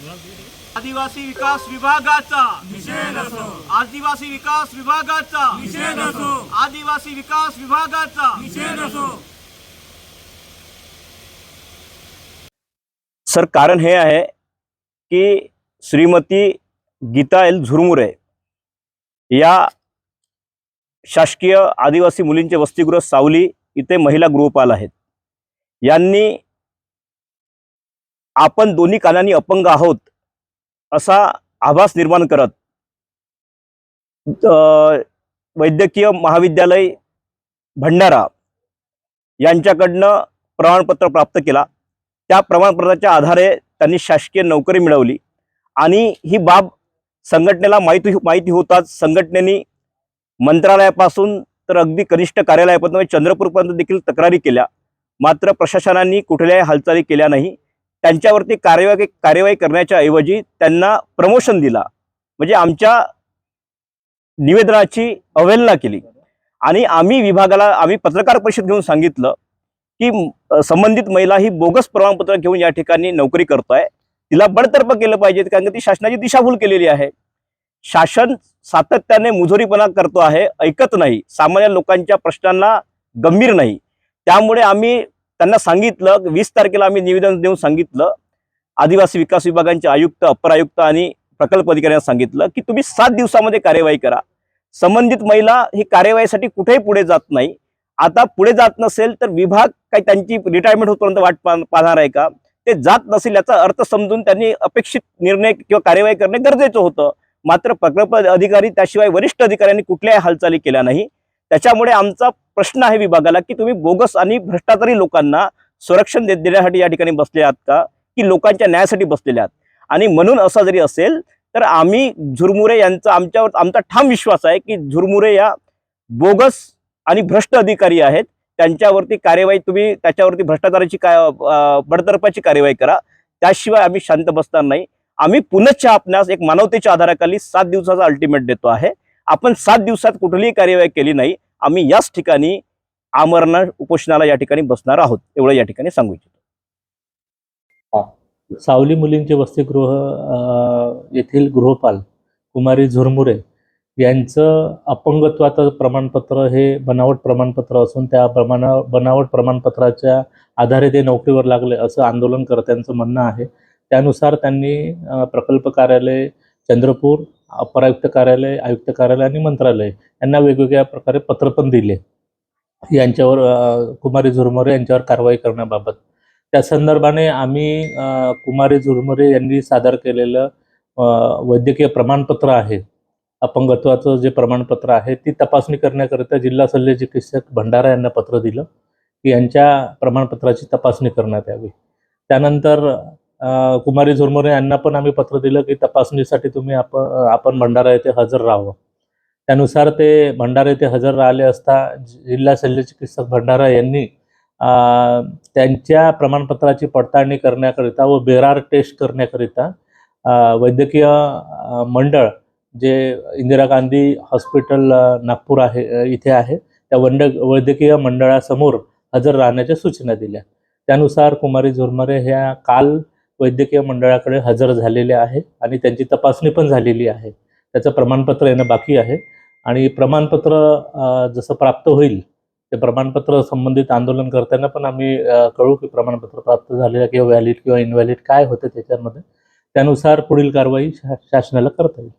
आदिवासी विकास विभागाचा निषेध असो. आदिवासी विकास विभागाचा निषेध असो. आदिवासी विकास विभागाचा निषेध असो. सर कारण हे आहे की श्रीमती गीता एल. झुरमुरे या शासकीय आदिवासी मुलींचे वसतिगृह सावली इथे महिला गृहपाल आहेत. यांनी आपण दोन्ही कानांनी अपंग आहोत असा आभास निर्माण करत वैद्यकीय महाविद्यालय भंडारा यांच्याकडनं प्रमाणपत्र प्राप्त केला. त्या प्रमाणपत्राच्या आधारे त्यांनी शासकीय नोकरी मिळवली आणि ही बाब संघटनेला माहिती हो, माहिती होताच संघटनेने मंत्रालयापासून तर अगदी कनिष्ठ कार्यालयापर्यंत म्हणजे चंद्रपूरपर्यंत देखील तक्रारी केल्या. मात्र प्रशासनाने कुठल्याही हालचाली केल्या नाही. त्यांच्यावरती कार्यवाही कार्यवाही करण्याच्या ऐवजी त्यांना प्रमोशन दिला. म्हणजे आमच्या निवेदनाची अवहेलना केली. आणि आम्ही विभागाला आम्ही पत्रकार परिषद घेऊन सांगितलं की संबंधित महिला ही बोगस प्रमाणपत्र घेऊन या ठिकाणी नोकरी करतोय. तिला बडतर्फ केलं पाहिजे कारण की ती शासनाची दिशाभूल केलेली आहे. शासन सातत्याने मुजोरीपणा करतो आहे ऐकत नाही. सामान्य लोकांच्या प्रश्नांना गंभीर नाही. त्यामुळे आम्ही त्यांना सांगितलं वीस तारखेला आम्ही निवेदन देऊन सांगितलं. आदिवासी विकास विभागांचे आयुक्त अपर आयुक्त आणि प्रकल्प अधिकाऱ्यांना सांगितलं की तुम्ही सात दिवसामध्ये कार्यवाही करा. संबंधित महिला ही कार्यवाहीसाठी कुठेही पुढे जात नाही. आता पुढे जात नसेल तर विभाग काही त्यांची रिटायरमेंट होतपर्यंत वाट पा- पाहणार आहे का? ते जात नसेल याचा अर्थ समजून त्यांनी अपेक्षित निर्णय किंवा कार्यवाही करणे गरजेचं होतं. मात्र प्रकल्प अधिकारी त्याशिवाय वरिष्ठ अधिकाऱ्यांनी कुठल्याही हालचाली केल्या नाही. त्याच्यामुळे आमचा प्रश्न आहे विभागाला की तुम्ही बोगस आणि भ्रष्टाचारी लोकांना संरक्षण देत देण्यासाठी या ठिकाणी बसले आहात का? की लोकांच्या न्यायासाठी बसलेले आहात? आणि म्हणून असा जरी असेल तर आम्ही झुरमुरे यांचा आमच्यावर आमचा ठाम विश्वास आहे की झुरमुरे या बोगस आणि भ्रष्ट अधिकारी आहेत. त्यांच्यावरती कार्यवाही तुम्ही त्याच्यावरती भ्रष्टाचाराची काय बडतर्फाची कार्यवाही करा. त्याशिवाय आम्ही शांत बसणार नाही. आम्ही पुनश्च आपणास एक मानवतेच्या आधाराखाली सात दिवसाचा अल्टिमेट देतो आहे. आपण सात दिवसात कुठलीही कार्यवाही केली नाही. आम्ही याच ठिकाणी आमरण उपोषणाला या ठिकाणी बसणार आहोत एवढं या ठिकाणी सांगू इच्छितो. सावली मुलींचे वसतिगृह येथील गृहपाल कुमारी झुरमुरे यांचं अपंगत्वाचं प्रमाणपत्र हे बनावट प्रमाणपत्र असून त्या प्रमाणा बनावट प्रमाणपत्राच्या आधारे ते नोकरीवर लागले असं आंदोलनकर्त्यांचं म्हणणं आहे. त्यानुसार त्यांनी प्रकल्प कार्यालय चंद्रपूर अपरायुक्त कार्यालय आयुक्त कार्यालय आणि मंत्रालय यांना वेगवेगळ्या प्रकारे पत्र पण दिले. यांच्यावर कुमारी झुरमुरे यांच्यावर कारवाई करण्याबाबत. त्या संदर्भाने आम्ही कुमारी झुरमुरे यांनी सादर केलेलं वैद्यकीय प्रमाणपत्र आहे. अपंगत्वाचं जे प्रमाणपत्र आहे ती तपासणी करण्याकरिता जिल्हा शल्य चिकित्सक भंडारा यांना पत्र दिलं की यांच्या प्रमाणपत्राची तपासणी करण्यात यावी. त्यानंतर कुमारी झुरमुरे यांना पण आम्ही पत्र दिलं की तपासणीसाठी तुम्ही आपण आपण भंडारा येथे हजर राहावं. त्यानुसार ते भंडारा येथे हजर राहिले असता जिल्हा शल्यचिकित्सक भंडारा यांनी त्यांच्या प्रमाणपत्राची पडताळणी करण्याकरिता व बेरार टेस्ट करण्याकरिता वैद्यकीय मंडळ जे इंदिरा गांधी हॉस्पिटल नागपूर आहे इथे आहे त्या वंड वैद्यकीय मंडळासमोर हजर राहण्याच्या सूचना दिल्या. त्यानुसार कुमारी झुरमरे ह्या काल वैद्यकीय मंडळाकडे हजर झालेले आहे आणि त्यांची तपासणी पण झालेली आहे. त्याचं प्रमाणपत्र येणं बाकी आहे. आणि प्रमाणपत्र जसं प्राप्त होईल ते प्रमाणपत्र संबंधित आंदोलनकर्त्यांना पण आम्ही कळू की प्रमाणपत्र प्राप्त झालेलं किंवा व्हॅलिड किंवा इनव्हॅलिड काय होतं त्याच्यामध्ये. त्यानुसार पुढील कारवाई शा- शासनाला करता येईल.